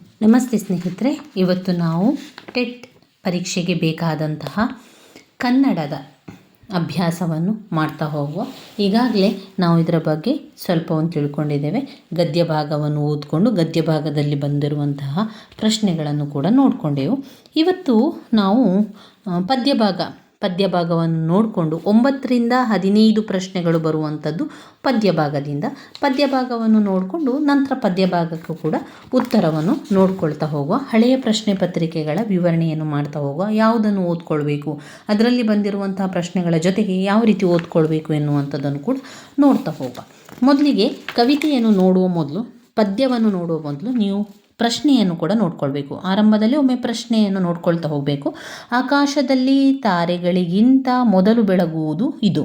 ನಮಸ್ತೆ ಸ್ನೇಹಿತರೆ ಇವತ್ತು ನಾವು ಟೆಟ್ ಪರೀಕ್ಷೆಗೆ ಬೇಕಾದಂತಹ ಕನ್ನಡದ ಅಭ್ಯಾಸವನ್ನು ಮಾಡ್ತಾ ಹೋಗುವ. ಈಗಾಗಲೇ ನಾವು ಇದರ ಬಗ್ಗೆ ಸ್ವಲ್ಪವನ್ನು ತಿಳ್ಕೊಂಡಿದ್ದೇವೆ. ಗದ್ಯ ಭಾಗವನ್ನು ಓದ್ಕೊಂಡು ಗದ್ಯ ಭಾಗದಲ್ಲಿ ಬಂದಿರುವಂತಹ ಪ್ರಶ್ನೆಗಳನ್ನು ಕೂಡ ನೋಡಿಕೊಂಡೆವು. ಇವತ್ತು ನಾವು ಆ, ಪದ್ಯ ಭಾಗ ಪದ್ಯ ಭಾಗವನ್ನು ನೋಡಿಕೊಂಡು ಒಂಬತ್ತರಿಂದ ಹದಿನೈದು ಪ್ರಶ್ನೆಗಳು ಬರುವಂಥದ್ದು ಪದ್ಯಭಾಗದಿಂದ. ಪದ್ಯಭಾಗವನ್ನು ಪದ್ಯ ಭಾಗವನ್ನು ನೋಡಿಕೊಂಡು ನಂತರ ಪದ್ಯಭಾಗಕ್ಕೂ ಕೂಡ ಉತ್ತರವನ್ನು ನೋಡ್ಕೊಳ್ತಾ ಹೋಗುವ, ಹಳೆಯ ಪ್ರಶ್ನೆ ಪತ್ರಿಕೆಗಳ ವಿವರಣೆಯನ್ನು ಮಾಡ್ತಾ ಹೋಗುವ, ಯಾವುದನ್ನು ಓದ್ಕೊಳ್ಬೇಕು, ಅದರಲ್ಲಿ ಬಂದಿರುವಂತಹ ಪ್ರಶ್ನೆಗಳ ಜೊತೆಗೆ ಯಾವ ರೀತಿ ಓದ್ಕೊಳ್ಬೇಕು ಎನ್ನುವಂಥದ್ದನ್ನು ಕೂಡ ನೋಡ್ತಾ ಹೋಗುವ. ಮೊದಲಿಗೆ ಕವಿತೆಯನ್ನು ನೋಡುವ ಮೊದಲು, ಪದ್ಯವನ್ನು ನೋಡುವ ಮೊದಲು ನೀವು ಪ್ರಶ್ನೆಯನ್ನು ಕೂಡ ನೋಡ್ಕೊಳ್ಬೇಕು. ಆರಂಭದಲ್ಲಿ ಒಮ್ಮೆ ಪ್ರಶ್ನೆಯನ್ನು ನೋಡ್ಕೊಳ್ತಾ ಹೋಗಬೇಕು. ಆಕಾಶದಲ್ಲಿ ತಾರೆಗಳಿಗಿಂತ ಮೊದಲು ಬೆಳಗುವುದು ಇದು.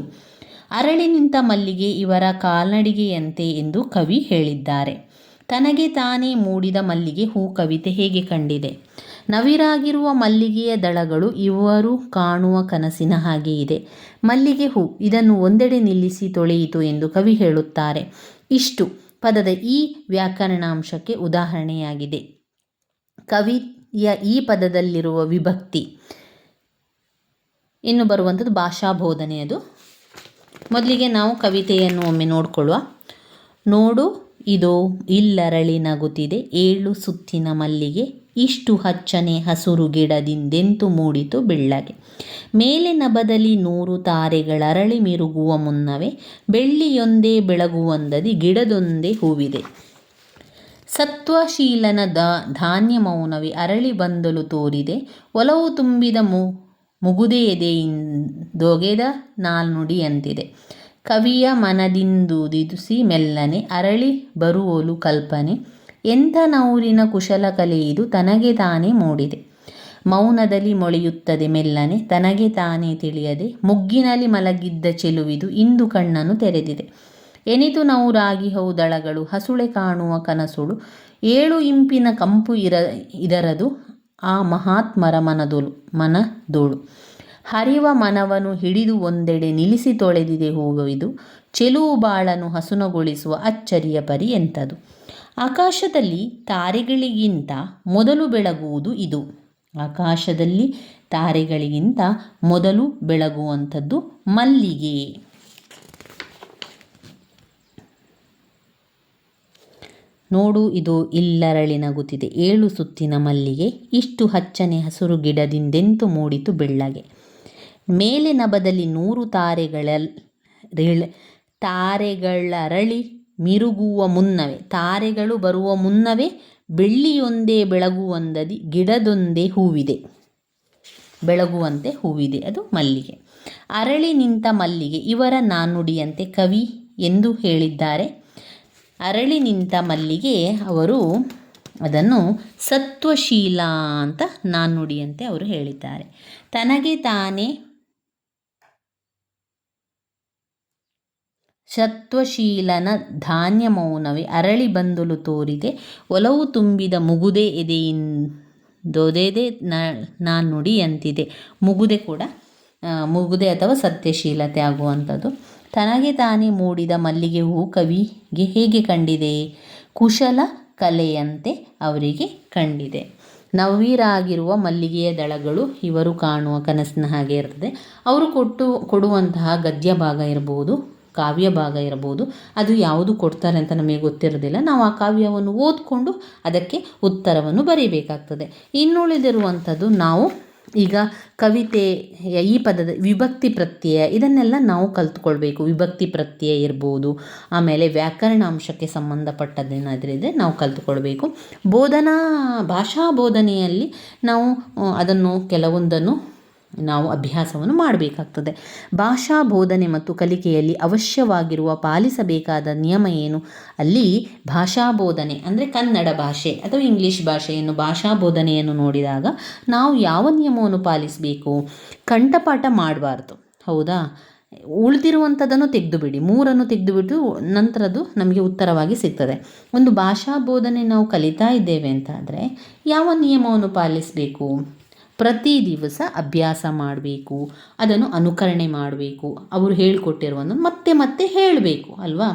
ಅರಳಿ ನಿಂತ ಮಲ್ಲಿಗೆ ಇವರ ಕಾಲ್ನಡಿಗೆಯಂತೆ ಎಂದು ಕವಿ ಹೇಳಿದ್ದಾರೆ. ತನಗೆ ತಾನೇ ಮೂಡಿದ ಮಲ್ಲಿಗೆ ಹೂ ಕವಿತೆ ಹೇಗೆ ಕಂಡಿದೆ. ನವಿರಾಗಿರುವ ಮಲ್ಲಿಗೆಯ ದಳಗಳು ಇವರು ಕಾಣುವ ಕನಸಿನ ಹಾಗೆ ಇದೆ. ಮಲ್ಲಿಗೆ ಹೂ, ಇದನ್ನು ಒಂದೆಡೆ ನಿಲ್ಲಿಸಿ ತೊಳೆಯಿತು ಎಂದು ಕವಿ ಹೇಳುತ್ತಾರೆ. ಇಷ್ಟು. ಪದದ ಈ ವ್ಯಾಕರಣಾಂಶಕ್ಕೆ ಉದಾಹರಣೆಯಾಗಿದೆ. ಕವಿಯ ಈ ಪದದಲ್ಲಿರುವ ವಿಭಕ್ತಿ. ಇನ್ನು ಬರುವಂಥದ್ದು ಭಾಷಾ ಬೋಧನೆಯದು ಮೊದಲಿಗೆ ನಾವು ಕವಿತೆಯನ್ನು ಒಮ್ಮೆ ನೋಡಿಕೊಳ್ಳುವ. ನೋಡು, ಇದು, ಇಲ್ಲರಳಿ ನಗುತ್ತಿದೆ, ಏಳು ಸುತ್ತಿನ ಮಲ್ಲಿಗೆ ಇಷ್ಟು ಹಚ್ಚನೆ ಹಸುರು ಗಿಡದಿಂದೆಂತು ಮೂಡಿತು ಬೆಳ್ಳಗೆ. ಮೇಲೆ ನಭದಲ್ಲಿ ನೂರು ತಾರೆಗಳರಳಿ ಮಿರುಗುವ ಮುನ್ನವೇ ಬೆಳ್ಳಿಯೊಂದೇ ಬೆಳಗುವಂದದಿ ಗಿಡದೊಂದೇ ಹೂವಿದೆ. ಸತ್ವಶೀಲನ ದ ಧಾನ್ಯ ಮೌನವೇ ಅರಳಿ ಬಂದಲು ತೋರಿದೆ. ಒಲವು ತುಂಬಿದ ಮು ಮುಗುದೆ ಎದೆಯಿಂದೊಗೆದ ನಾಲ್ನುಡಿಯಂತಿದೆ ಕವಿಯ ಮನದಿಂದುದಿಸಿ ಮೆಲ್ಲನೆ ಅರಳಿ ಬರುವಲು ಕಲ್ಪನೆ. ಎಂಥ ನೌರಿನ ಕುಶಲಕಲೆ ಇದು ತನಗೆ ತಾನೇ ಮೂಡಿದೆ. ಮೌನದಲ್ಲಿ ಮೊಳೆಯುತ್ತದೆ ಮೆಲ್ಲನೆ, ತನಗೆ ತಾನೇ ತಿಳಿಯದೆ, ಮುಗ್ಗಿನಲ್ಲಿ ಮಲಗಿದ್ದ ಚೆಲುವಿದು ಇಂದು ಕಣ್ಣನ್ನು ತೆರೆದಿದೆ. ಎನಿತು ನೌರಾಗಿ ಹೌದಳಗಳು, ಹಸುಳೆ ಕಾಣುವ ಕನಸುಳು, ಏಳು ಇಂಪಿನ ಕಂಪು ಇರ, ಇದರದು ಆ ಮಹಾತ್ಮರ ಮನದೊಳು, ಮನದೋಳು. ಹರಿವ ಮನವನ್ನು ಹಿಡಿದು ಒಂದೆಡೆ ನಿಲ್ಲಿಸಿ ತೊಳೆದಿದೆ ಹೋಗುವಿದು, ಚೆಲುವು ಬಾಳನು ಹಸುನಗೊಳಿಸುವ ಅಚ್ಚರಿಯ ಪರಿ ಎಂಥದು ಆಕಾಶದಲ್ಲಿ ತಾರೆಗಳಿಗಿಂತ ಮೊದಲು ಬೆಳಗುವುದು ಇದು. ಆಕಾಶದಲ್ಲಿ ತಾರೆಗಳಿಗಿಂತ ಮೊದಲು ಬೆಳಗುವಂಥದ್ದು ಮಲ್ಲಿಗೆ. ನೋಡು, ಇದು ಇಲ್ಲರಳಿ ನಗುತ್ತಿದೆ. ಏಳು ಸುತ್ತಿನ ಮಲ್ಲಿಗೆ, ಇಷ್ಟು ಹಚ್ಚನೆ ಹಸುರು ಗಿಡದಿಂದೆಂತು ಮೂಡಿತು ಬೆಳ್ಳಗೆ. ಮೇಲೆ ನಭದಲ್ಲಿ ನೂರು ತಾರೆಗಳ ರಿಳ್- ತಾರೆಗಳರಳಿ ಮಿರುಗುವ ಮುನ್ನವೇ, ತಾರೆಗಳು ಬರುವ ಮುನ್ನವೇ ಬೆಳ್ಳಿಯೊಂದೇ ಬೆಳಗುವಂದದಿ, ಗಿಡದೊಂದೇ ಹೂವಿದೆ. ಬೆಳಗುವಂತೆ ಹೂವಿದೆ, ಅದು ಮಲ್ಲಿಗೆ. ಅರಳಿ ನಿಂತ ಮಲ್ಲಿಗೆ, ಇವರ ನಾನುಡಿಯಂತೆ ಕವಿ ಎಂದು ಹೇಳಿದ್ದಾರೆ. ಅರಳಿ ನಿಂತ ಮಲ್ಲಿಗೆ ಅವರು ಅದನ್ನು ಸತ್ವಶೀಲ ಅಂತ ನಾನುಡಿಯಂತೆ ಅವರು ಹೇಳಿದ್ದಾರೆ. ತನಗೆ ತಾನೇ ಸತ್ವಶೀಲನ ಧಾನ್ಯ ಮೌನವೇ ಅರಳಿ ಬಂದಲು ತೋರಿದೆ, ಒಲವು ತುಂಬಿದ ಮುಗುದೆ ಎದೆಯಿಂದೊದೆದೆ ನಾನುಡಿಯಂತಿದೆ ಮುಗುದೆ ಕೂಡ ಮುಗುದೆ ಅಥವಾ ಸತ್ಯಶೀಲತೆ ಆಗುವಂಥದ್ದು. ತನಗೆ ತಾನೇ ಮೂಡಿದ ಮಲ್ಲಿಗೆ ಹೂ ಕವಿಗೆ ಹೇಗೆ ಕಂಡಿದೆ? ಕುಶಲ ಕಲೆಯಂತೆ ಅವರಿಗೆ ಕಂಡಿದೆ. ನವೀರಾಗಿರುವ ಮಲ್ಲಿಗೆಯ ದಳಗಳು ಇವರು ಕಾಣುವ ಕನಸಿನ ಹಾಗೆ ಇರ್ತದೆ. ಅವರು ಕೊಟ್ಟು, ಕೊಡುವಂತಹ ಗದ್ಯ ಭಾಗ ಇರ್ಬೋದು. ಕಾವ್ಯ ಭಾಗ ಇರಬಹುದು. ಅದು ಯಾವುದು ಕೊಡ್ತಾರೆ ಅಂತ ನಮಗೆ ಗೊತ್ತಿರೋದಿಲ್ಲ. ನಾವು ಆ ಕಾವ್ಯವನ್ನು ಓದಿಕೊಂಡು ಅದಕ್ಕೆ ಉತ್ತರವನ್ನು ಬರೀಬೇಕಾಗ್ತದೆ. ಇನ್ನುಳಿದಿರುವಂಥದ್ದು ನಾವು ಈಗ ಕವಿತೆ, ಈ ಪದದ ವಿಭಕ್ತಿ ಪ್ರತ್ಯಯ, ಇದನ್ನೆಲ್ಲ ನಾವು ಕಲ್ತ್ಕೊಳ್ಬೇಕು. ವಿಭಕ್ತಿ ಪ್ರತ್ಯಯ ಇರ್ಬೋದು. ಆಮೇಲೆ ವ್ಯಾಕರಣ ಅಂಶಕ್ಕೆ ಸಂಬಂಧಪಟ್ಟದ್ದೇನಾದ್ರಿದೆ ನಾವು ಕಲ್ತ್ಕೊಳ್ಬೇಕು. ಬೋಧನಾ, ಭಾಷಾ ಬೋಧನೆಯಲ್ಲಿ ನಾವು ಅದನ್ನು ಕೆಲವೊಂದನ್ನು ನಾವು ಅಭ್ಯಾಸವನ್ನು ಮಾಡಬೇಕಾಗ್ತದೆ. ಭಾಷಾ ಬೋಧನೆ ಮತ್ತು ಕಲಿಕೆಯಲ್ಲಿ ಅವಶ್ಯವಾಗಿರುವ ಪಾಲಿಸಬೇಕಾದ ನಿಯಮ ಏನು? ಅಲ್ಲಿ ಭಾಷಾ ಬೋಧನೆ ಅಂದರೆ ಕನ್ನಡ ಭಾಷೆ ಅಥವಾ ಇಂಗ್ಲೀಷ್ ಭಾಷೆಯನ್ನು ಭಾಷಾ ಬೋಧನೆಯನ್ನು ನೋಡಿದಾಗ ನಾವು ಯಾವ ನಿಯಮವನ್ನು ಪಾಲಿಸಬೇಕು? ಕಂಠಪಾಠ ಮಾಡಬಾರ್ದು. ಹೌದಾ? ಉಳಿದಿರುವಂಥದ್ದನ್ನು ತೆಗೆದುಬಿಡಿ. ಮೂರನ್ನು ತೆಗೆದುಬಿಟ್ಟು ನಂತರದ್ದು ನಮಗೆ ಉತ್ತರವಾಗಿ ಸಿಗ್ತದೆ. ಒಂದು ಭಾಷಾ ಬೋಧನೆ ನಾವು ಕಲಿತಾ ಇದ್ದೇವೆ ಅಂತ ಆದರೆ ಯಾವ ನಿಯಮವನ್ನು ಪಾಲಿಸಬೇಕು? ಪ್ರತಿ ದಿವಸ ಅಭ್ಯಾಸ ಮಾಡಬೇಕು, ಅದನ್ನು ಅನುಕರಣೆ ಮಾಡಬೇಕು. ಅವರು ಹೇಳಿಕೊಟ್ಟಿರುವನ್ನು ಮತ್ತೆ ಮತ್ತೆ ಹೇಳಬೇಕು, ಅಲ್ವಾ?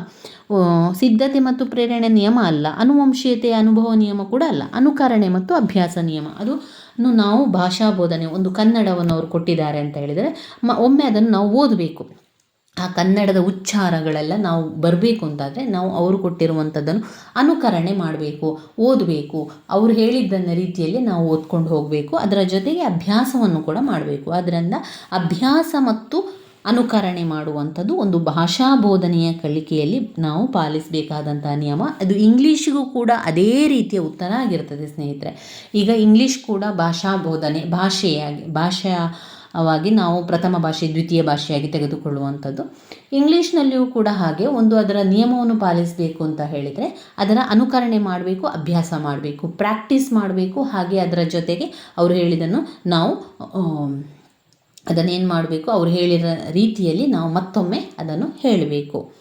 ಸಿದ್ಧತೆ ಮತ್ತು ಪ್ರೇರಣೆ ನಿಯಮ ಅಲ್ಲ, ಅನುವಂಶೀಯತೆ, ಅನುಭವ ನಿಯಮ ಕೂಡ ಅಲ್ಲ, ಅನುಕರಣೆ ಮತ್ತು ಅಭ್ಯಾಸ ನಿಯಮ. ಅದು ನಾವು ಭಾಷಾ ಬೋಧನೆ, ಒಂದು ಕನ್ನಡವನ್ನು ಅವರು ಕೊಟ್ಟಿದ್ದಾರೆ ಅಂತ ಹೇಳಿದರೆ ಮ, ಒಮ್ಮೆ ಅದನ್ನು ನಾವು ಓದಬೇಕು. ಆ ಕನ್ನಡದ ಉಚ್ಚಾರಗಳೆಲ್ಲ ನಾವು ಬರಬೇಕು ಅಂತಾದರೆ ನಾವು ಅವರು ಕೊಟ್ಟಿರುವಂಥದ್ದನ್ನು ಅನುಕರಣೆ ಮಾಡಬೇಕು, ಓದಬೇಕು. ಅವರು ಹೇಳಿದ್ದನ್ನು ರೀತಿಯಲ್ಲಿ ನಾವು ಓದ್ಕೊಂಡು ಹೋಗಬೇಕು. ಅದರ ಜೊತೆಗೆ ಅಭ್ಯಾಸವನ್ನು ಕೂಡ ಮಾಡಬೇಕು. ಅದರಿಂದ ಅಭ್ಯಾಸ ಮತ್ತು ಅನುಕರಣೆ ಮಾಡುವಂಥದ್ದು ಒಂದು ಭಾಷಾ ಬೋಧನೆಯ ಕಲಿಕೆಯಲ್ಲಿ ನಾವು ಪಾಲಿಸಬೇಕಾದಂಥ ನಿಯಮ. ಅದು ಇಂಗ್ಲೀಷಿಗೂ ಕೂಡ ಅದೇ ರೀತಿಯ ಉತ್ತರ ಆಗಿರ್ತದೆ ಸ್ನೇಹಿತರೆ. ಈಗ ಇಂಗ್ಲೀಷ್ ಕೂಡ ಭಾಷಾ ಬೋಧನೆ, ಭಾಷೆಯಾಗಿ ಭಾಷಾವಾಗಿ ನಾವು ಪ್ರಥಮ ಭಾಷೆ, ದ್ವಿತೀಯ ಭಾಷೆಯಾಗಿ ತೆಗೆದುಕೊಳ್ಳುವಂಥದ್ದು. ಇಂಗ್ಲೀಷ್ನಲ್ಲಿಯೂ ಕೂಡ ಹಾಗೆ. ಒಂದು ಅದರ ನಿಯಮವನ್ನು ಪಾಲಿಸಬೇಕು ಅಂತ ಹೇಳಿದರೆ ಅದರ ಅನುಕರಣೆ ಮಾಡಬೇಕು, ಅಭ್ಯಾಸ ಮಾಡಬೇಕು, ಪ್ರಾಕ್ಟೀಸ್ ಮಾಡಬೇಕು. ಹಾಗೆ ಅದರ ಜೊತೆಗೆ ಅವರು ಹೇಳಿದನ್ನು ನಾವು ಅದನ್ನೇನು ಮಾಡಬೇಕು, ಅವ್ರು ಹೇಳಿರೋ ರೀತಿಯಲ್ಲಿ ನಾವು ಮತ್ತೊಮ್ಮೆ ಅದನ್ನು ಹೇಳಬೇಕು.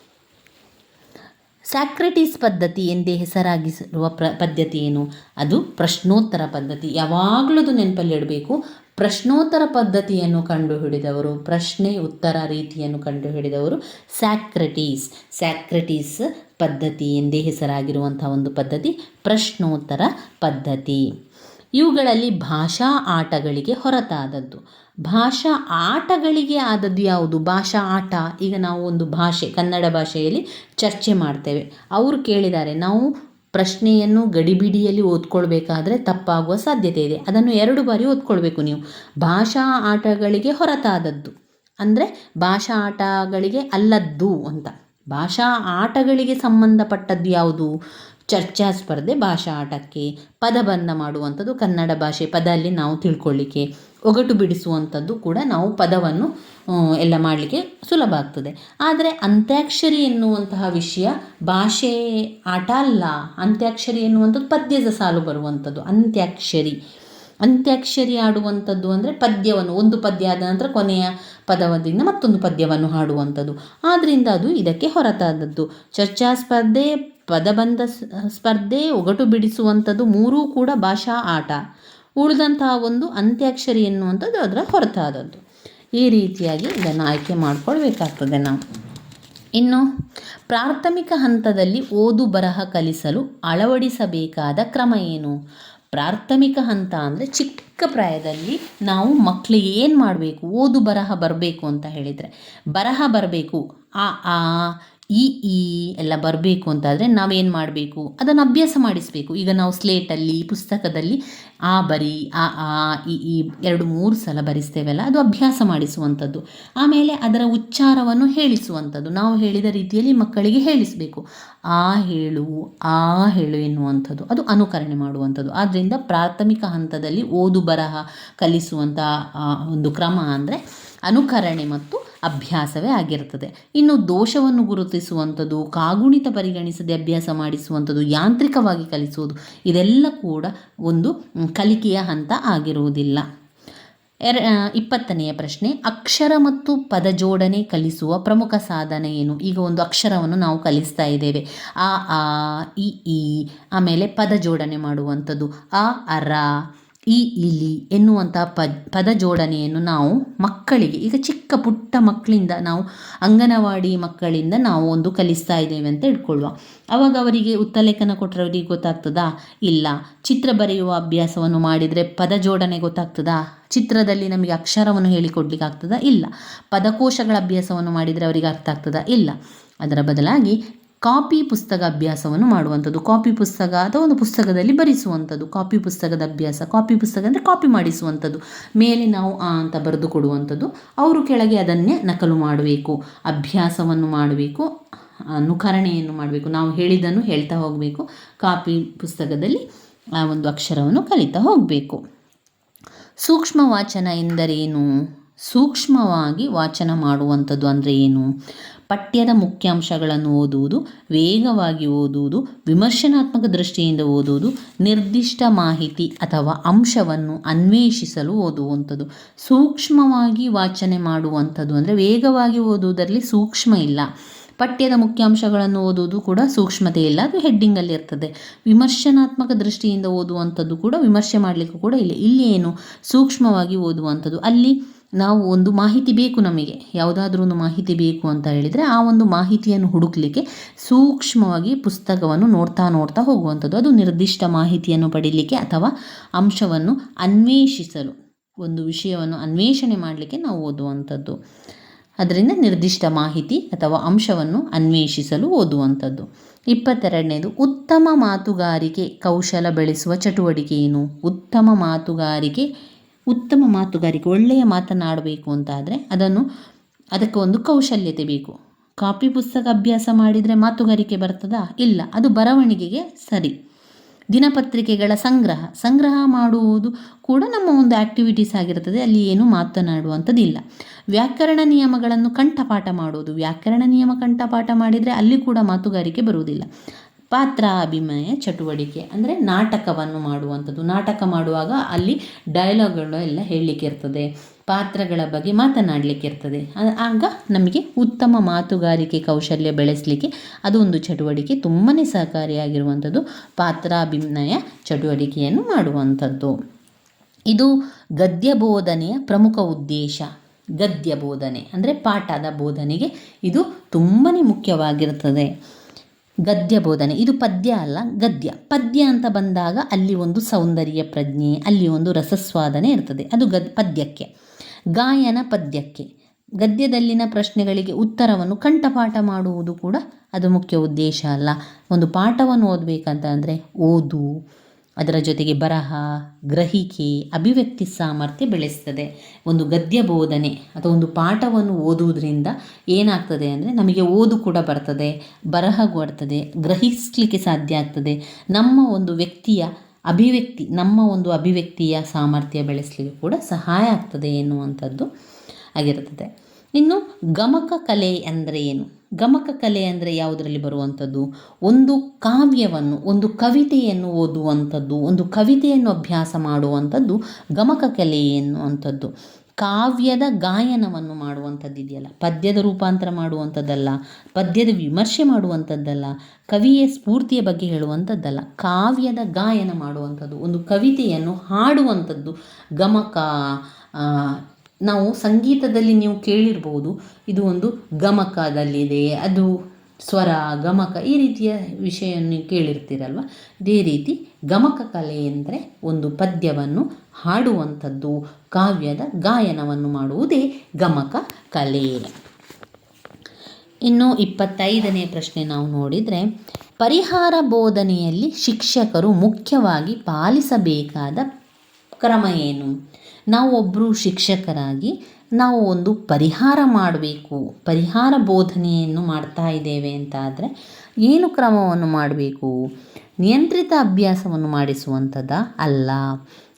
ಸ್ಯಾಕ್ರೆಟಿಸ್ ಪದ್ಧತಿ ಎಂದೇ ಹೆಸರಾಗಿರುವ ಪ್ರ, ಪದ್ಧತಿ ಏನು? ಅದು ಪ್ರಶ್ನೋತ್ತರ ಪದ್ಧತಿ. ಯಾವಾಗಲೂ ಅದು ನೆನಪಲ್ಲಿ ಇಡಬೇಕು. ಪ್ರಶ್ನೋತ್ತರ ಪದ್ಧತಿಯನ್ನು ಕಂಡುಹಿಡಿದವರು, ಪ್ರಶ್ನೆ ಉತ್ತರ ರೀತಿಯನ್ನು ಕಂಡುಹಿಡಿದವರು ಸ್ಯಾಕ್ರೆಟೀಸ್ ಸ್ಯಾಕ್ರೆಟೀಸ್ ಪದ್ಧತಿ ಎಂದೇ ಹೆಸರಾಗಿರುವಂಥ ಒಂದು ಪದ್ಧತಿ, ಪ್ರಶ್ನೋತ್ತರ ಪದ್ಧತಿ. ಇವುಗಳಲ್ಲಿ ಭಾಷಾ ಆಟಗಳಿಗೆ ಹೊರತಾದದ್ದು. ಭಾಷಾ ಆಟಗಳಿಗೆ ಆದದ್ದು ಯಾವುದು? ಭಾಷಾ ಆಟ. ಈಗ ನಾವು ಒಂದು ಭಾಷೆ, ಕನ್ನಡ ಭಾಷೆಯಲ್ಲಿ ಚರ್ಚೆ ಮಾಡ್ತೇವೆ. ಅವರು ಕೇಳಿದ್ದಾರೆ, ನಾವು ಪ್ರಶ್ನೆಯನ್ನು ಗಡಿಬಿಡಿಯಲ್ಲಿ ಓದ್ಕೊಳ್ಬೇಕಾದ್ರೆ ತಪ್ಪಾಗುವ ಸಾಧ್ಯತೆ ಇದೆ. ಅದನ್ನು ಎರಡು ಬಾರಿ ಓದ್ಕೊಳ್ಬೇಕು ನೀವು. ಭಾಷಾ ಆಟಗಳಿಗೆ ಹೊರತಾದದ್ದು. ಅಂದರೆ ಭಾಷಾ ಆಟಗಳಿಗೆ ಅಲ್ಲದ್ದು ಅಂತ. ಭಾಷಾ ಆಟಗಳಿಗೆ ಸಂಬಂಧಪಟ್ಟದ್ದು ಯಾವುದು? ಚರ್ಚಾ ಸ್ಪರ್ಧೆ, ಭಾಷಾ ಆಟಕ್ಕೆ ಪದಬಂಧ ಮಾಡುವಂಥದ್ದು ಕನ್ನಡ ಭಾಷೆ. ಪದ ಅಲ್ಲಿ ನಾವು ತಿಳ್ಕೊಳ್ಳಿಕ್ಕೆ ಒಗಟು ಬಿಡಿಸುವಂಥದ್ದು ಕೂಡ ನಾವು ಪದವನ್ನು ಎಲ್ಲ ಮಾಡಲಿಕ್ಕೆ ಸುಲಭ ಆಗ್ತದೆ. ಆದರೆ ಅಂತ್ಯಾಕ್ಷರಿ ಎನ್ನುವಂತಹ ವಿಷಯ ಭಾಷೆ ಆಟ ಅಲ್ಲ. ಅಂತ್ಯಾಕ್ಷರಿ ಎನ್ನುವಂಥದ್ದು ಪದ್ಯದ ಸಾಲು ಬರುವಂಥದ್ದು. ಅಂತ್ಯಾಕ್ಷರಿ. ಅಂತ್ಯಾಕ್ಷರಿ ಆಡುವಂಥದ್ದು ಅಂದರೆ ಪದ್ಯವನ್ನು, ಒಂದು ಪದ್ಯ ಆದ ನಂತರ ಕೊನೆಯ ಪದವದಿಂದ ಮತ್ತೊಂದು ಪದ್ಯವನ್ನು ಹಾಡುವಂಥದ್ದು. ಆದ್ದರಿಂದ ಅದು ಇದಕ್ಕೆ ಹೊರತಾದದ್ದು. ಚರ್ಚಾ ಸ್ಪರ್ಧೆ ಪದಬಂಧ ಸ್ಪರ್ಧೆ ಒಗಟು ಬಿಡಿಸುವಂಥದ್ದು ಮೂರೂ ಕೂಡ ಭಾಷಾ ಆಟ. ಉಳಿದಂತಹ ಒಂದು ಅಂತ್ಯಾಕ್ಷರಿ ಎನ್ನುವಂಥದ್ದು ಅದರ ಹೊರತಾದದ್ದು ಈ ರೀತಿಯಾಗಿ ಇದನ್ನು ಆಯ್ಕೆ ಮಾಡಿಕೊಳ್ಬೇಕಾಗ್ತದೆ ನಾವು. ಇನ್ನು, ಪ್ರಾಥಮಿಕ ಹಂತದಲ್ಲಿ ಓದು ಬರಹ ಕಲಿಸಲು ಅಳವಡಿಸಬೇಕಾದ ಕ್ರಮ ಏನು? ಪ್ರಾಥಮಿಕ ಹಂತ ಅಂದರೆ ಚಿಕ್ಕ ಪ್ರಾಯದಲ್ಲಿ ನಾವು ಮಕ್ಕಳಿಗೆ ಏನು ಮಾಡಬೇಕು? ಓದು ಬರಹ ಬರಬೇಕು ಅಂತ ಹೇಳಿದರೆ, ಬರಹ ಬರಬೇಕು. ಆ ಆ ಈ ಈ ಎಲ್ಲ ಬರಬೇಕು ಅಂತಾದರೆ ನಾವೇನು ಮಾಡಬೇಕು? ಅದನ್ನು ಅಭ್ಯಾಸ ಮಾಡಿಸಬೇಕು. ಈಗ ನಾವು ಸ್ಲೇಟಲ್ಲಿ, ಪುಸ್ತಕದಲ್ಲಿ ಆ ಬರಿ, ಆ ಆ, ಈ ಈ ಎರಡು, ಮೂರು ಸಲ ಬರಿಸ್ತೇವಲ್ಲ, ಅದು ಅಭ್ಯಾಸ ಮಾಡಿಸುವಂಥದ್ದು. ಆಮೇಲೆ ಅದರ ಉಚ್ಚಾರವನ್ನು ಹೇಳಿಸುವಂಥದ್ದು. ನಾವು ಹೇಳಿದ ರೀತಿಯಲ್ಲಿ ಮಕ್ಕಳಿಗೆ ಹೇಳಿಸಬೇಕು. ಆ ಹೇಳು ಆ ಹೇಳು ಎನ್ನುವಂಥದ್ದು. ಅದು ಅನುಕರಣೆ ಮಾಡುವಂಥದ್ದು. ಆದ್ದರಿಂದ ಪ್ರಾಥಮಿಕ ಹಂತದಲ್ಲಿ ಓದು, ಬರಹ ಕಲಿಸುವಂಥ ಒಂದು ಕ್ರಮ ಅಂದರೆ ಅನುಕರಣೆ ಮತ್ತು ಅಭ್ಯಾಸವೇ ಆಗಿರುತ್ತದೆ. ಇನ್ನು ದೋಷವನ್ನು ಗುರುತಿಸುವಂಥದ್ದು, ಕಾಗುಣಿತ ಪರಿಗಣಿಸದೆ ಅಭ್ಯಾಸ ಮಾಡಿಸುವಂಥದ್ದು, ಯಾಂತ್ರಿಕವಾಗಿ ಕಲಿಸುವುದು, ಇದೆಲ್ಲ ಕೂಡ ಒಂದು ಕಲಿಕೆಯ ಹಂತ ಆಗಿರುವುದಿಲ್ಲ. ಎರ ಇಪ್ಪತ್ತನೆಯ ಪ್ರಶ್ನೆ, ಅಕ್ಷರ ಮತ್ತು ಪದ ಜೋಡಣೆ ಕಲಿಸುವ ಪ್ರಮುಖ ಸಾಧನ ಏನು? ಈಗ ಒಂದು ಅಕ್ಷರವನ್ನು ನಾವು ಕಲಿಸ್ತಾ ಇದ್ದೇವೆ. ಆ ಆ, ಇ, ಈ, ಆಮೇಲೆ ಪದ ಜೋಡಣೆ ಮಾಡುವಂಥದ್ದು ಆ ಅರ ಈ ಇಲಿ ಎನ್ನುವಂಥ ಪದ ಜೋಡಣೆಯನ್ನು ನಾವು ಮಕ್ಕಳಿಗೆ, ಈಗ ಚಿಕ್ಕ ಪುಟ್ಟ ಮಕ್ಕಳಿಂದ ನಾವು ಅಂಗನವಾಡಿ ಮಕ್ಕಳಿಂದ ನಾವು ಒಂದು ಕಲಿಸ್ತಾ ಇದ್ದೇವೆ ಅಂತ ಇಟ್ಕೊಳ್ಳುವ ಅವಾಗ ಅವರಿಗೆ ಉತ್ತಲೇಖನ ಕೊಟ್ಟರೆ ಅವರಿಗೆ ಗೊತ್ತಾಗ್ತದಾ? ಇಲ್ಲ. ಚಿತ್ರ ಬರೆಯುವ ಅಭ್ಯಾಸವನ್ನು ಮಾಡಿದರೆ ಪದ ಜೋಡಣೆ ಗೊತ್ತಾಗ್ತದಾ? ಚಿತ್ರದಲ್ಲಿ ನಮಗೆ ಅಕ್ಷರವನ್ನು ಹೇಳಿಕೊಡ್ಲಿಕ್ಕೆ ಆಗ್ತದಾ? ಇಲ್ಲ. ಪದಕೋಶಗಳ ಅಭ್ಯಾಸವನ್ನು ಮಾಡಿದರೆ ಅವರಿಗೆ ಅರ್ಥ ಆಗ್ತದಾ? ಇಲ್ಲ. ಅದರ ಬದಲಾಗಿ ಕಾಪಿ ಪುಸ್ತಕ ಅಭ್ಯಾಸವನ್ನು ಮಾಡುವಂಥದ್ದು. ಕಾಪಿ ಪುಸ್ತಕ ಅಥವಾ ಒಂದು ಪುಸ್ತಕದಲ್ಲಿ ಬರೆಸುವಂಥದ್ದು. ಕಾಪಿ ಪುಸ್ತಕದ ಅಭ್ಯಾಸ. ಕಾಪಿ ಪುಸ್ತಕ ಅಂದರೆ ಕಾಪಿ ಮಾಡಿಸುವಂಥದ್ದು. ಮೇಲೆ ನಾವು ಆ ಅಂತ ಬರೆದು ಕೊಡುವಂಥದ್ದು. ಅವರು ಕೆಳಗೆ ಅದನ್ನೇ ನಕಲು ಮಾಡಬೇಕು. ಅಭ್ಯಾಸವನ್ನು ಮಾಡಬೇಕು. ಅನುಕರಣೆಯನ್ನು ಮಾಡಬೇಕು. ನಾವು ಹೇಳಿದ್ದನ್ನು ಹೇಳ್ತಾ ಹೋಗಬೇಕು. ಕಾಪಿ ಪುಸ್ತಕದಲ್ಲಿ ಆ ಒಂದು ಅಕ್ಷರವನ್ನು ಕಲಿತಾ ಹೋಗಬೇಕು. ಸೂಕ್ಷ್ಮ ವಾಚನ ಎಂದರೇನು? ಸೂಕ್ಷ್ಮವಾಗಿ ವಾಚನ ಮಾಡುವಂಥದ್ದು ಅಂದರೆ ಏನು? ಪಠ್ಯದ ಮುಖ್ಯಾಂಶಗಳನ್ನು ಓದುವುದು, ವೇಗವಾಗಿ ಓದುವುದು, ವಿಮರ್ಶನಾತ್ಮಕ ದೃಷ್ಟಿಯಿಂದ ಓದುವುದು, ನಿರ್ದಿಷ್ಟ ಮಾಹಿತಿ ಅಥವಾ ಅಂಶವನ್ನು ಅನ್ವೇಷಿಸಲು ಓದುವಂಥದ್ದು. ಸೂಕ್ಷ್ಮವಾಗಿ ವಾಚನೆ ಮಾಡುವಂಥದ್ದು ಅಂದರೆ ವೇಗವಾಗಿ ಓದುವುದರಲ್ಲಿ ಸೂಕ್ಷ್ಮ ಇಲ್ಲ. ಪಠ್ಯದ ಮುಖ್ಯಾಂಶಗಳನ್ನು ಓದುವುದು ಕೂಡ ಸೂಕ್ಷ್ಮತೆ ಇಲ್ಲ, ಅದು ಹೆಡ್ಡಿಂಗಲ್ಲಿ ಇರ್ತದೆ. ವಿಮರ್ಶನಾತ್ಮಕ ದೃಷ್ಟಿಯಿಂದ ಓದುವಂಥದ್ದು ಕೂಡ, ವಿಮರ್ಶೆ ಮಾಡಲಿಕ್ಕೂ ಕೂಡ ಇಲ್ಲ. ಇಲ್ಲಿ ಏನು? ಸೂಕ್ಷ್ಮವಾಗಿ ಓದುವಂಥದ್ದು. ಅಲ್ಲಿ ನಾವು ಒಂದು ಮಾಹಿತಿ ಬೇಕು ನಮಗೆ. ಯಾವುದಾದ್ರೂ ಒಂದು ಮಾಹಿತಿ ಬೇಕು ಅಂತ ಹೇಳಿದರೆ ಆ ಒಂದು ಮಾಹಿತಿಯನ್ನು ಹುಡುಕಲಿಕ್ಕೆ ಸೂಕ್ಷ್ಮವಾಗಿ ಪುಸ್ತಕವನ್ನು ನೋಡ್ತಾ ನೋಡ್ತಾ ಹೋಗುವಂಥದ್ದು. ಅದು ನಿರ್ದಿಷ್ಟ ಮಾಹಿತಿಯನ್ನು ಪಡೀಲಿಕ್ಕೆ ಅಥವಾ ಅಂಶವನ್ನು ಅನ್ವೇಷಿಸಲು, ಒಂದು ವಿಷಯವನ್ನು ಅನ್ವೇಷಣೆ ಮಾಡಲಿಕ್ಕೆ ನಾವು ಓದುವಂಥದ್ದು. ಅದರಿಂದ ನಿರ್ದಿಷ್ಟ ಮಾಹಿತಿ ಅಥವಾ ಅಂಶವನ್ನು ಅನ್ವೇಷಿಸಲು ಓದುವಂಥದ್ದು. ಇಪ್ಪತ್ತೆರಡನೇದು, ಉತ್ತಮ ಮಾತುಗಾರಿಕೆ ಕೌಶಲ ಬೆಳೆಸುವ ಚಟುವಟಿಕೆ ಏನು? ಉತ್ತಮ ಮಾತುಗಾರಿಕೆ ಉತ್ತಮ ಮಾತುಗಾರಿಕೆ, ಒಳ್ಳೆಯ ಮಾತನಾಡಬೇಕು ಅಂತಾದರೆ ಅದನ್ನು ಅದಕ್ಕೆ ಒಂದು ಕೌಶಲ್ಯತೆ ಬೇಕು. ಕಾಪಿ ಪುಸ್ತಕ ಅಭ್ಯಾಸ ಮಾಡಿದರೆ ಮಾತುಗಾರಿಕೆ ಬರ್ತದಾ? ಇಲ್ಲ, ಅದು ಬರವಣಿಗೆಗೆ ಸರಿ. ದಿನಪತ್ರಿಕೆಗಳ ಸಂಗ್ರಹ ಸಂಗ್ರಹ ಮಾಡುವುದು ಕೂಡ ನಮ್ಮ ಒಂದು ಆ್ಯಕ್ಟಿವಿಟೀಸ್ ಆಗಿರ್ತದೆ, ಅಲ್ಲಿ ಏನು ಮಾತನಾಡುವಂಥದ್ದಿಲ್ಲ ವ್ಯಾಕರಣ ನಿಯಮಗಳನ್ನು ಕಂಠಪಾಠ ಮಾಡುವುದು, ವ್ಯಾಕರಣ ನಿಯಮ ಕಂಠಪಾಠ ಮಾಡಿದರೆ ಅಲ್ಲಿ ಕೂಡ ಮಾತುಗಾರಿಕೆ ಬರುವುದಿಲ್ಲ. ಪಾತ್ರ ಅಭಿನಯ ಚಟುವಟಿಕೆ ಅಂದರೆ ನಾಟಕವನ್ನು ಮಾಡುವಂಥದ್ದು. ನಾಟಕ ಮಾಡುವಾಗ ಅಲ್ಲಿ ಡೈಲಾಗ್ಗಳು ಎಲ್ಲ ಹೇಳಲಿಕ್ಕೆ ಇರ್ತದೆ, ಪಾತ್ರಗಳ ಬಗ್ಗೆ ಮಾತನಾಡಲಿಕ್ಕೆ ಇರ್ತದೆ. ಆಗ ನಮಗೆ ಉತ್ತಮ ಮಾತುಗಾರಿಕೆ ಕೌಶಲ್ಯ ಬೆಳೆಸಲಿಕ್ಕೆ ಅದು ಒಂದು ಚಟುವಟಿಕೆ ತುಂಬಾ ಸಹಕಾರಿಯಾಗಿರುವಂಥದ್ದು, ಪಾತ್ರಾಭಿನಯ ಚಟುವಟಿಕೆಯನ್ನು ಮಾಡುವಂಥದ್ದು. ಇದು ಗದ್ಯ ಬೋಧನೆಯ ಪ್ರಮುಖ ಉದ್ದೇಶ. ಗದ್ಯ ಬೋಧನೆ ಅಂದರೆ ಪಾಠದ ಬೋಧನೆಗೆ ಇದು ತುಂಬಾ ಮುಖ್ಯವಾಗಿರ್ತದೆ. ಗದ್ಯ ಬೋಧನೆ ಇದು ಪದ್ಯ ಅಲ್ಲ, ಗದ್ಯ. ಪದ್ಯ ಅಂತ ಬಂದಾಗ ಅಲ್ಲಿ ಒಂದು ಸೌಂದರ್ಯ ಪ್ರಜ್ಞೆ, ಅಲ್ಲಿ ಒಂದು ರಸಸ್ವಾದನೆ ಇರ್ತದೆ. ಅದು ಗದ್, ಪದ್ಯಕ್ಕೆ. ಗಾಯನ ಪದ್ಯಕ್ಕೆ. ಗದ್ಯದಲ್ಲಿನ ಪ್ರಶ್ನೆಗಳಿಗೆ ಉತ್ತರವನ್ನು ಕಂಠಪಾಠ ಮಾಡುವುದು ಕೂಡ ಅದು ಮುಖ್ಯ ಉದ್ದೇಶ ಅಲ್ಲ. ಒಂದು ಪಾಠವನ್ನು ಓದಬೇಕಂತ ಅಂದರೆ ಓದು. ಅದರ ಜೊತೆಗೆ ಬರಹ, ಗ್ರಹಿಕೆ, ಅಭಿವ್ಯಕ್ತಿ ಸಾಮರ್ಥ್ಯ ಬೆಳೆಸ್ತದೆ. ಒಂದು ಗದ್ಯ ಬೋಧನೆ ಅಥವಾ ಒಂದು ಪಾಠವನ್ನು ಓದುವುದರಿಂದ ಏನಾಗ್ತದೆ ಅಂದರೆ ನಮಗೆ ಓದು ಕೂಡ ಬರ್ತದೆ, ಬರಹ ಬರ್ತದೆ ಗ್ರಹಿಸಲಿಕ್ಕೆ ಸಾಧ್ಯ ಆಗ್ತದೆ. ನಮ್ಮ ಒಂದು ವ್ಯಕ್ತಿಯ ಅಭಿವ್ಯಕ್ತಿ, ನಮ್ಮ ಒಂದು ಅಭಿವ್ಯಕ್ತಿಯ ಸಾಮರ್ಥ್ಯ ಬೆಳೆಸಲಿಕ್ಕೆ ಕೂಡ ಸಹಾಯ ಆಗ್ತದೆ ಎನ್ನುವಂಥದ್ದು ಆಗಿರುತ್ತದೆ. ಇನ್ನು ಗಮಕ ಕಲೆ ಅಂದರೆ ಏನು? ಗಮಕ ಕಲೆ ಅಂದರೆ ಯಾವುದರಲ್ಲಿ ಬರುವಂಥದ್ದು? ಒಂದು ಕಾವ್ಯವನ್ನು, ಒಂದು ಕವಿತೆಯನ್ನು ಓದುವಂಥದ್ದು, ಒಂದು ಕವಿತೆಯನ್ನು ಅಭ್ಯಾಸ ಮಾಡುವಂಥದ್ದು ಗಮಕ ಕಲೆ ಎನ್ನುವಂಥದ್ದು. ಕಾವ್ಯದ ಗಾಯನವನ್ನು ಮಾಡುವಂಥದ್ದು ಇದೆಯಲ್ಲ? ಪದ್ಯದ ರೂಪಾಂತರ ಮಾಡುವಂಥದ್ದಲ್ಲ? ಪದ್ಯದ ವಿಮರ್ಶೆ ಮಾಡುವಂಥದ್ದಲ್ಲ? ಕವಿಯ ಸ್ಫೂರ್ತಿಯ ಬಗ್ಗೆ ಹೇಳುವಂಥದ್ದಲ್ಲ? ಕಾವ್ಯದ ಗಾಯನ ಮಾಡುವಂಥದ್ದು, ಒಂದು ಕವಿತೆಯನ್ನು ಹಾಡುವಂಥದ್ದು ಗಮಕ ನಾವು ಸಂಗೀತದಲ್ಲಿ ನೀವು ಕೇಳಿರ್ಬೋದು, ಇದು ಒಂದು ಗಮಕದಲ್ಲಿದೆ, ಅದು ಸ್ವರ, ಗಮಕ, ಈ ರೀತಿಯ ವಿಷಯವನ್ನು ನೀವು ಕೇಳಿರ್ತೀರಲ್ವ? ಇದೇ ರೀತಿ ಗಮಕ ಕಲೆ ಎಂದರೆ ಒಂದು ಪದ್ಯವನ್ನು ಹಾಡುವಂಥದ್ದು, ಕಾವ್ಯದ ಗಾಯನವನ್ನು ಮಾಡುವುದೇ ಗಮಕ ಕಲೆ. ಇನ್ನು ಇಪ್ಪತ್ತೈದನೇ ಪ್ರಶ್ನೆ ನಾವು ನೋಡಿದರೆ, ಪರಿಹಾರ ಬೋಧನೆಯಲ್ಲಿ ಶಿಕ್ಷಕರು ಮುಖ್ಯವಾಗಿ ಪಾಲಿಸಬೇಕಾದ ಕ್ರಮ ಏನು? ನಾವು ಒಬ್ಬರು ಶಿಕ್ಷಕರಾಗಿ ನಾವು ಒಂದು ಪರಿಹಾರ ಮಾಡಬೇಕು, ಪರಿಹಾರ ಬೋಧನೆಯನ್ನು ಮಾಡ್ತಾ ಇದ್ದೇವೆ ಅಂತ ಆದರೆ ಏನು ಕ್ರಮವನ್ನು ಮಾಡಬೇಕು? ನಿಯಂತ್ರಿತ ಅಭ್ಯಾಸವನ್ನು ಮಾಡಿಸುವಂಥದ್ದ ಅಲ್ಲ,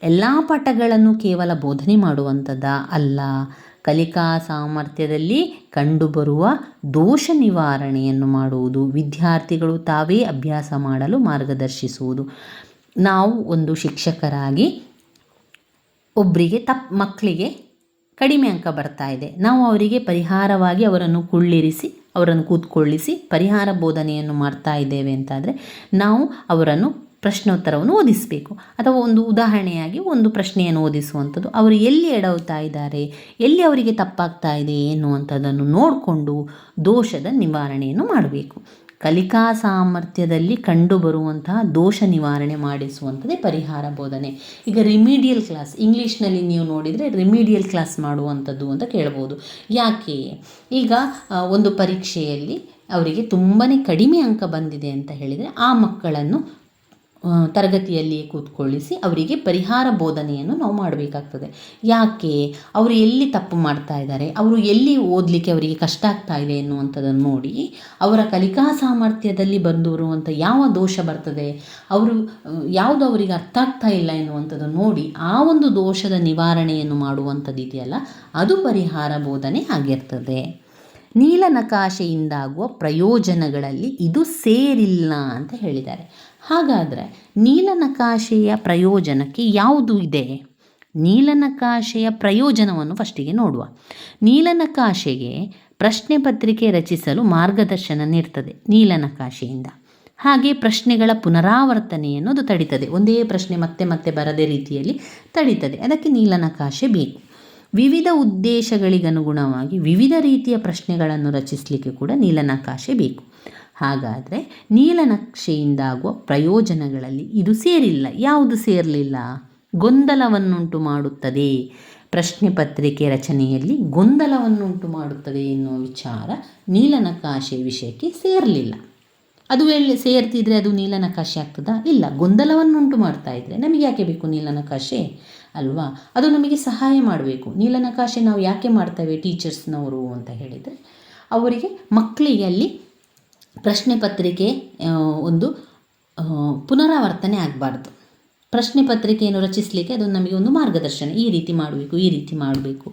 ಎಲ್ಲ ಪಾಠಗಳನ್ನು ಕೇವಲ ಬೋಧನೆ ಮಾಡುವಂಥದ್ದ ಅಲ್ಲ, ಕಲಿಕಾ ಸಾಮರ್ಥ್ಯದಲ್ಲಿ ಕಂಡುಬರುವ ದೋಷ ನಿವಾರಣೆಯನ್ನು ಮಾಡುವುದು, ವಿದ್ಯಾರ್ಥಿಗಳು ತಾವೇ ಅಭ್ಯಾಸ ಮಾಡಲು ಮಾರ್ಗದರ್ಶಿಸುವುದು. ನಾವು ಒಂದು ಶಿಕ್ಷಕರಾಗಿ ಒಬ್ಬರಿಗೆ ತಪ್ಪು ಮಕ್ಕಳಿಗೆ ಕಡಿಮೆ ಅಂಕ ಬರ್ತಾ ಇದೆ. ನಾವು ಅವರಿಗೆ ಪರಿಹಾರವಾಗಿ ಅವರನ್ನು ಕುಳ್ಳಿರಿಸಿ, ಅವರನ್ನು ಕೂತ್ಕೊಳ್ಳಿಸಿ ಪರಿಹಾರ ಬೋಧನೆಯನ್ನು ಮಾಡ್ತಾ ಇದ್ದೇವೆ ಅಂತಾದರೆ ನಾವು ಅವರನ್ನು ಪ್ರಶ್ನೋತ್ತರವನ್ನು ಓದಿಸಬೇಕು. ಅಥವಾ ಒಂದು ಉದಾಹರಣೆಯಾಗಿ ಒಂದು ಪ್ರಶ್ನೆಯನ್ನು ಓದಿಸುವಂಥದ್ದು. ಅವರು ಎಲ್ಲಿ ಎಡವುತ್ತಾ ಇದ್ದಾರೆ, ಎಲ್ಲಿ ಅವರಿಗೆ ತಪ್ಪಾಗ್ತಾ ಇದೆ ಎನ್ನುವಂಥದ್ದನ್ನು ನೋಡಿಕೊಂಡು ದೋಷದ ನಿವಾರಣೆಯನ್ನು ಮಾಡಬೇಕು. ಕಲಿಕಾ ಸಾಮರ್ಥ್ಯದಲ್ಲಿ ಕಂಡುಬರುವಂತಹ ದೋಷ ನಿವಾರಣೆ ಮಾಡಿಸುವಂಥದ್ದೇ ಪರಿಹಾರ ಬೋಧನೆ. ಈಗ ರಿಮಿಡಿಯಲ್ ಕ್ಲಾಸ್ ಇಂಗ್ಲೀಷ್ನಲ್ಲಿ ನೀವು ನೋಡಿದರೆ ರಿಮಿಡಿಯಲ್ ಕ್ಲಾಸ್ ಮಾಡುವಂಥದ್ದು ಅಂತ ಕೇಳ್ಬೋದು. ಯಾಕೆ? ಈಗ ಒಂದು ಪರೀಕ್ಷೆಯಲ್ಲಿ ಅವರಿಗೆ ತುಂಬಾ ಕಡಿಮೆ ಅಂಕ ಬಂದಿದೆ ಅಂತ ಹೇಳಿದರೆ ಆ ಮಕ್ಕಳನ್ನು ಆ, ತರಗತಿಯಲ್ಲಿಯೇ ಕೂತ್ಕೊಳ್ಳಿಸಿ ಅವರಿಗೆ ಪರಿಹಾರ ಬೋಧನೆಯನ್ನು ನಾವು ಮಾಡಬೇಕಾಗ್ತದೆ. ಯಾಕೆ? ಅವರು ಎಲ್ಲಿ ತಪ್ಪು ಮಾಡ್ತಾ ಇದ್ದಾರೆ? ಅವರು ಎಲ್ಲಿ ಓದಲಿಕ್ಕೆ ಅವರಿಗೆ ಕಷ್ಟ ಆಗ್ತಾ ಇದೆ ಎನ್ನುವಂಥದ್ದನ್ನು ನೋಡಿ ಅವರ ಕಲಿಕಾ ಸಾಮರ್ಥ್ಯದಲ್ಲಿ ಬಂದು ಬರುವಂಥ ಯಾವ ದೋಷ ಬರ್ತದೆ? ಅವರು ಯಾವುದು ಅವರಿಗೆ ಅರ್ಥ ಆಗ್ತಾ ಇಲ್ಲ ಎನ್ನುವಂಥದ್ದನ್ನು ನೋಡಿ ಆ ಒಂದು ದೋಷದ ನಿವಾರಣೆಯನ್ನು ಮಾಡುವಂಥದ್ದು ಇದೆಯಲ್ಲ ಅದು ಪರಿಹಾರ ಬೋಧನೆ ಆಗಿರ್ತದೆ. ನೀಲನಕಾಶೆಯಿಂದಾಗುವ ಪ್ರಯೋಜನಗಳಲ್ಲಿ ಇದು ಸೇರಿಲ್ಲ ಅಂತ ಹೇಳಿದ್ದಾರೆ. ಹಾಗಾದರೆ ನೀಲನಕಾಶೆಯ ಪ್ರಯೋಜನಕ್ಕೆ ಯಾವುದು ಇದೆ? ನೀಲನಕಾಶೆಯ ಪ್ರಯೋಜನವನ್ನು ಫಸ್ಟಿಗೆ ನೋಡುವ. ನೀಲನಕಾಶೆಗೆ ಪ್ರಶ್ನೆ ಪತ್ರಿಕೆ ರಚಿಸಲು ಮಾರ್ಗದರ್ಶನ ನೀಡ್ತದೆ ನೀಲನಕಾಶೆಯಿಂದ. ಹಾಗೆ ಪ್ರಶ್ನೆಗಳ ಪುನರಾವರ್ತನೆಯನ್ನು ಅದು ತಡಿತದೆ. ಒಂದೇ ಪ್ರಶ್ನೆ ಮತ್ತೆ ಮತ್ತೆ ಬರದೇ ರೀತಿಯಲ್ಲಿ ತಡೀತದೆ. ಅದಕ್ಕೆ ನೀಲನಕಾಶೆ ಬೇಕು. ವಿವಿಧ ಉದ್ದೇಶಗಳಿಗನುಗುಣವಾಗಿ ವಿವಿಧ ರೀತಿಯ ಪ್ರಶ್ನೆಗಳನ್ನು ರಚಿಸಲಿಕ್ಕೆ ಕೂಡ ನೀಲನಕಾಶೆ ಬೇಕು. ಹಾಗಾದರೆ ನೀಲನಕ್ಷೆಯಿಂದಾಗುವ ಪ್ರಯೋಜನಗಳಲ್ಲಿ ಇದು ಸೇರಿಲ್ಲ. ಯಾವುದು ಸೇರಲಿಲ್ಲ? ಗೊಂದಲವನ್ನುಂಟು ಮಾಡುತ್ತದೆ. ಪ್ರಶ್ನೆ ಪತ್ರಿಕೆ ರಚನೆಯಲ್ಲಿ ಗೊಂದಲವನ್ನುಂಟು ಮಾಡುತ್ತದೆ ಎನ್ನುವ ವಿಚಾರ ನೀಲನಕಾಶೆ ವಿಷಯಕ್ಕೆ ಸೇರಲಿಲ್ಲ. ಅದು ವೇಳೆ ಸೇರ್ತಿದ್ರೆ ಅದು ನೀಲನಕಾಶೆ ಆಗ್ತದಾ? ಇಲ್ಲ. ಗೊಂದಲವನ್ನುಂಟು ಮಾಡ್ತಾ ಇದ್ರೆ ನಮಗೆ ಯಾಕೆ ಬೇಕು ನೀಲನಕಾಶೆ ಅಲ್ವಾ? ಅದು ನಮಗೆ ಸಹಾಯ ಮಾಡಬೇಕು. ನೀಲನಕಾಶೆ ನಾವು ಯಾಕೆ ಮಾಡ್ತೇವೆ ಟೀಚರ್ಸ್ನವರು ಅಂತ ಹೇಳಿದರೆ, ಅವರಿಗೆ ಮಕ್ಕಳಿಗೆ ಅಲ್ಲಿ ಪ್ರಶ್ನೆ ಪತ್ರಿಕೆ ಒಂದು ಪುನರಾವರ್ತನೆ ಆಗಬಾರ್ದು. ಪ್ರಶ್ನೆ ಪತ್ರಿಕೆಯನ್ನು ರಚಿಸಲಿಕ್ಕೆ ಅದು ನಮಗೆ ಒಂದು ಮಾರ್ಗದರ್ಶನ. ಈ ರೀತಿ ಮಾಡಬೇಕು, ಈ ರೀತಿ ಮಾಡಬೇಕು.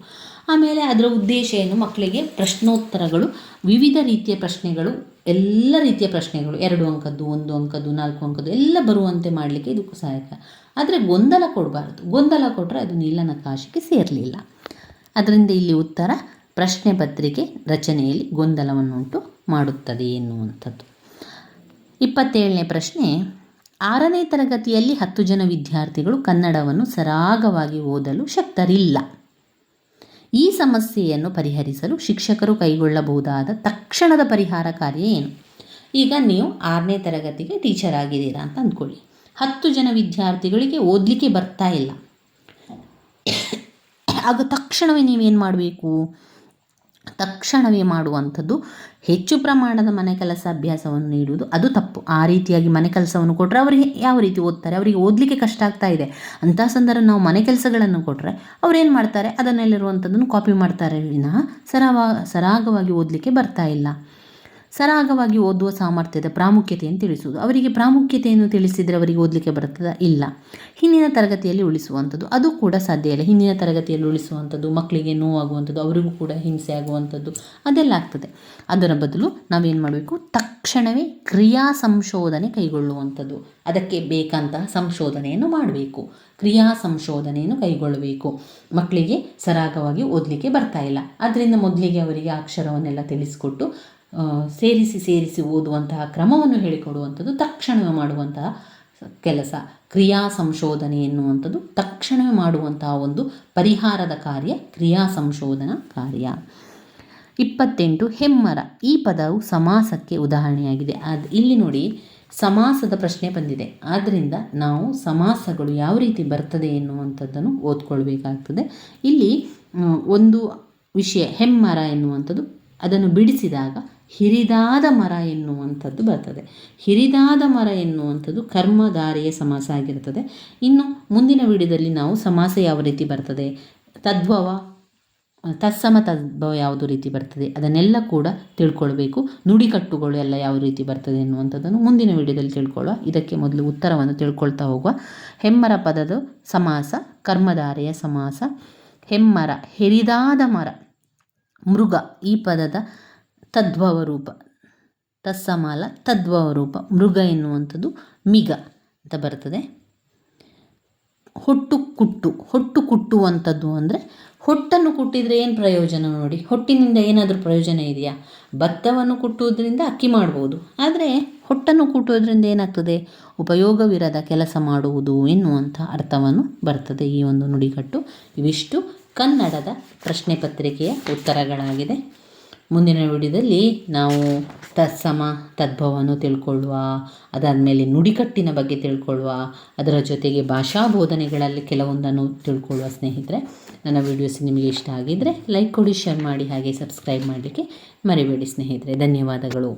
ಆಮೇಲೆ ಅದರ ಉದ್ದೇಶ ಏನು? ಮಕ್ಕಳಿಗೆ ಪ್ರಶ್ನೋತ್ತರಗಳು, ವಿವಿಧ ರೀತಿಯ ಪ್ರಶ್ನೆಗಳು, ಎಲ್ಲ ರೀತಿಯ ಪ್ರಶ್ನೆಗಳು, ಎರಡು ಅಂಕದ್ದು, ಒಂದು ಅಂಕದ್ದು, ನಾಲ್ಕು ಅಂಕದ್ದು, ಎಲ್ಲ ಬರುವಂತೆ ಮಾಡಲಿಕ್ಕೆ ಇದು ಸಹಾಯಕ. ಆದರೆ ಗೊಂದಲ ಕೊಡಬಾರ್ದು. ಗೊಂದಲ ಕೊಟ್ಟರೆ ಅದು ನೀಲನಕಾಶಕ್ಕೆ ಸೇರಲಿಲ್ಲ. ಅದರಿಂದ ಇಲ್ಲಿ ಉತ್ತರ, ಪ್ರಶ್ನೆ ಪತ್ರಿಕೆ ರಚನೆಯಲ್ಲಿ ಗೊಂದಲವನ್ನುಂಟು ಮಾಡುತ್ತದೆ ಎನ್ನುವಂಥದ್ದು. ಇಪ್ಪತ್ತೇಳನೇ ಪ್ರಶ್ನೆ, ಆರನೇ ತರಗತಿಯಲ್ಲಿ ಹತ್ತು ಜನ ವಿದ್ಯಾರ್ಥಿಗಳು ಕನ್ನಡವನ್ನು ಸರಾಗವಾಗಿ ಓದಲು ಶಕ್ತರಿಲ್ಲ. ಈ ಸಮಸ್ಯೆಯನ್ನು ಪರಿಹರಿಸಲು ಶಿಕ್ಷಕರು ಕೈಗೊಳ್ಳಬಹುದಾದ ತಕ್ಷಣದ ಪರಿಹಾರ ಕಾರ್ಯ ಏನು? ಈಗ ನೀವು ಆರನೇ ತರಗತಿಗೆ ಟೀಚರ್ ಆಗಿದ್ದೀರಾ ಅಂತ ಅಂದ್ಕೊಳ್ಳಿ. ಹತ್ತು ಜನ ವಿದ್ಯಾರ್ಥಿಗಳಿಗೆ ಓದಲಿಕ್ಕೆ ಬರ್ತಾ ಇಲ್ಲ. ಆಗ ತಕ್ಷಣವೇ ನೀವೇನು ಮಾಡಬೇಕು? ತಕ್ಷಣವೇ ಮಾಡುವಂಥದ್ದು ಹೆಚ್ಚು ಪ್ರಮಾಣದ ಮನೆ ಕೆಲಸ ಅಭ್ಯಾಸವನ್ನು ನೀಡುವುದು, ಅದು ತಪ್ಪು. ಆ ರೀತಿಯಾಗಿ ಮನೆ ಕೆಲಸವನ್ನು ಕೊಟ್ಟರೆ ಅವರಿಗೆ ಯಾವ ರೀತಿ ಓದ್ತಾರೆ? ಅವರಿಗೆ ಓದಲಿಕ್ಕೆ ಕಷ್ಟ ಆಗ್ತಾ ಇದೆ. ಅಂಥ ಸಂದರ್ಭ ನಾವು ಮನೆ ಕೆಲಸಗಳನ್ನು ಕೊಟ್ಟರೆ ಅವರೇನು ಮಾಡ್ತಾರೆ? ಅದನ್ನಲ್ಲಿರುವಂಥದ್ದನ್ನು ಕಾಪಿ ಮಾಡ್ತಾರೆ. ವಿನಃ ಸರಾವ, ಸರಾಗವಾಗಿ ಓದಲಿಕ್ಕೆ ಬರ್ತಾ ಇಲ್ಲ. ಸರಾಗವಾಗಿ ಓದುವ ಸಾಮರ್ಥ್ಯದ ಪ್ರಾಮುಖ್ಯತೆಯನ್ನು ತಿಳಿಸುವುದು. ಅವರಿಗೆ ಪ್ರಾಮುಖ್ಯತೆಯನ್ನು ತಿಳಿಸಿದರೆ ಅವರಿಗೆ ಓದಲಿಕ್ಕೆ ಬರ್ತದ? ಇಲ್ಲ. ಹಿಂದಿನ ತರಗತಿಯಲ್ಲಿ ಉಳಿಸುವಂಥದ್ದು ಅದು ಕೂಡ ಸಾಧ್ಯ ಇಲ್ಲ. ಹಿಂದಿನ ತರಗತಿಯಲ್ಲಿ ಉಳಿಸುವಂಥದ್ದು, ಮಕ್ಕಳಿಗೆ ನೋವಾಗುವಂಥದ್ದು, ಅವರಿಗೂ ಕೂಡ ಹಿಂಸೆ ಆಗುವಂಥದ್ದು ಅದೆಲ್ಲ ಆಗ್ತದೆ. ಅದರ ಬದಲು ನಾವೇನು ಮಾಡಬೇಕು? ತಕ್ಷಣವೇ ಕ್ರಿಯಾ ಸಂಶೋಧನೆ ಕೈಗೊಳ್ಳುವಂಥದ್ದು. ಅದಕ್ಕೆ ಬೇಕಂತಹ ಸಂಶೋಧನೆಯನ್ನು ಮಾಡಬೇಕು. ಕ್ರಿಯಾ ಸಂಶೋಧನೆಯನ್ನು ಕೈಗೊಳ್ಳಬೇಕು. ಮಕ್ಕಳಿಗೆ ಸರಾಗವಾಗಿ ಓದಲಿಕ್ಕೆ ಬರ್ತಾ ಇಲ್ಲ. ಅದರಿಂದ ಮೊದಲಿಗೆ ಅವರಿಗೆ ಅಕ್ಷರವನ್ನೆಲ್ಲ ತಿಳಿಸಿಕೊಟ್ಟು ಸೇರಿಸಿ ಸೇರಿಸಿ ಓದುವಂತಹ ಕ್ರಮವನ್ನು ಹೇಳಿಕೊಡುವಂಥದ್ದು ತಕ್ಷಣವೇ ಮಾಡುವಂತಹ ಕೆಲಸ. ಕ್ರಿಯಾ ಸಂಶೋಧನೆ ಎನ್ನುವಂಥದ್ದು ತಕ್ಷಣವೇ ಮಾಡುವಂತಹ ಒಂದು ಪರಿಹಾರದ ಕಾರ್ಯ, ಕ್ರಿಯಾ ಸಂಶೋಧನಾ ಕಾರ್ಯ. ಇಪ್ಪತ್ತೆಂಟು, ಹೆಮ್ಮರ. ಈ ಪದವು ಸಮಾಸಕ್ಕೆ ಉದಾಹರಣೆಯಾಗಿದೆ. ಅದು, ಇಲ್ಲಿ ನೋಡಿ, ಸಮಾಸದ ಪ್ರಶ್ನೆ ಬಂದಿದೆ. ಆದ್ದರಿಂದ ನಾವು ಸಮಾಸಗಳು ಯಾವ ರೀತಿ ಬರ್ತದೆ ಎನ್ನುವಂಥದ್ದನ್ನು ಓದ್ಕೊಳ್ಬೇಕಾಗ್ತದೆ. ಇಲ್ಲಿ ಒಂದು ವಿಷಯ, ಹೆಮ್ಮರ ಎನ್ನುವಂಥದ್ದು ಅದನ್ನು ಬಿಡಿಸಿದಾಗ ಹಿರಿದಾದ ಮರ ಎನ್ನುವಂಥದ್ದು ಬರ್ತದೆ. ಹಿರಿದಾದ ಮರ ಎನ್ನುವಂಥದ್ದು ಕರ್ಮಧಾರೆಯ ಸಮಾಸ ಆಗಿರ್ತದೆ. ಇನ್ನು ಮುಂದಿನ ವಿಡಿಯೋದಲ್ಲಿ ನಾವು ಸಮಾಸ ಯಾವ ರೀತಿ ಬರ್ತದೆ, ತದ್ಭವ, ತತ್ಸಮ ತದ್ಭವ ಯಾವುದು ರೀತಿ ಬರ್ತದೆ, ಅದನ್ನೆಲ್ಲ ಕೂಡ ತಿಳ್ಕೊಳ್ಬೇಕು. ನುಡಿಕಟ್ಟುಗಳು ಎಲ್ಲ ಯಾವ ರೀತಿ ಬರ್ತದೆ ಎನ್ನುವಂಥದ್ದನ್ನು ಮುಂದಿನ ವಿಡಿಯೋದಲ್ಲಿ ತಿಳ್ಕೊಳ್ಳುವ. ಇದಕ್ಕೆ ಮೊದಲು ಉತ್ತರವನ್ನು ತಿಳ್ಕೊಳ್ತಾ ಹೋಗುವ. ಹೆಮ್ಮರ ಪದದ ಸಮಾಸ, ಕರ್ಮಧಾರೆಯ ಸಮಾಸ. ಹೆಮ್ಮರ, ಹೆರಿದಾದ ಮರ, ಮೃಗ ಈ ಪದದ ತದ್ಭವ ರೂಪ ತತ್ಸಮಾಲ ತದ್ಭವ ರೂಪ ಮೃಗ ಎನ್ನುವಂಥದ್ದು ಮಿಗ ಅಂತ ಬರ್ತದೆ. ಹೊಟ್ಟು ಕುಟ್ಟು. ಹೊಟ್ಟು ಕುಟ್ಟುವಂಥದ್ದು ಅಂದರೆ ಹೊಟ್ಟನ್ನು ಕುಟ್ಟಿದರೆ ಏನು ಪ್ರಯೋಜನ ನೋಡಿ? ಹೊಟ್ಟಿನಿಂದ ಏನಾದರೂ ಪ್ರಯೋಜನ ಇದೆಯಾ? ಭತ್ತವನ್ನು ಕುಟ್ಟುವುದರಿಂದ ಅಕ್ಕಿ ಮಾಡ್ಬೋದು. ಆದರೆ ಹೊಟ್ಟನ್ನು ಕುಟ್ಟುವುದರಿಂದ ಏನಾಗ್ತದೆ? ಉಪಯೋಗವಿರದ ಕೆಲಸ ಮಾಡುವುದು ಎನ್ನುವಂಥ ಅರ್ಥವನ್ನು ಬರ್ತದೆ ಈ ಒಂದು ನುಡಿಗಟ್ಟು. ಇವಿಷ್ಟು ಕನ್ನಡದ ಪ್ರಶ್ನೆ ಪತ್ರಿಕೆಯ ಉತ್ತರಗಳಾಗಿದೆ ಮುಂದಿನ ವಿಡಿಯೋದಲ್ಲಿ ನಾವು ತತ್ಸಮ ತದ್ಭವವನ್ನು ತಿಳ್ಕೊಳ್ಳುವ, ಅದಾದಮೇಲೆ ನುಡಿಕಟ್ಟಿನ ಬಗ್ಗೆ ತಿಳ್ಕೊಳ್ಳುವ, ಅದರ ಜೊತೆಗೆ ಭಾಷಾ ಬೋಧನೆಗಳಲ್ಲಿ ಕೆಲವೊಂದನ್ನು ತಿಳ್ಕೊಳ್ಳುವ ಸ್ನೇಹಿತರೆ, ನನ್ನ ವಿಡಿಯೋಸ್ ನಿಮಗೆ ಇಷ್ಟ ಆಗಿದ್ದರೆ ಲೈಕ್ ಕೊಡಿ, ಶೇರ್ ಮಾಡಿ, ಹಾಗೆ ಸಬ್ಸ್ಕ್ರೈಬ್ ಮಾಡಲಿಕ್ಕೆ ಮರಿಬೇಡಿ ಸ್ನೇಹಿತರೆ. ಧನ್ಯವಾದಗಳು.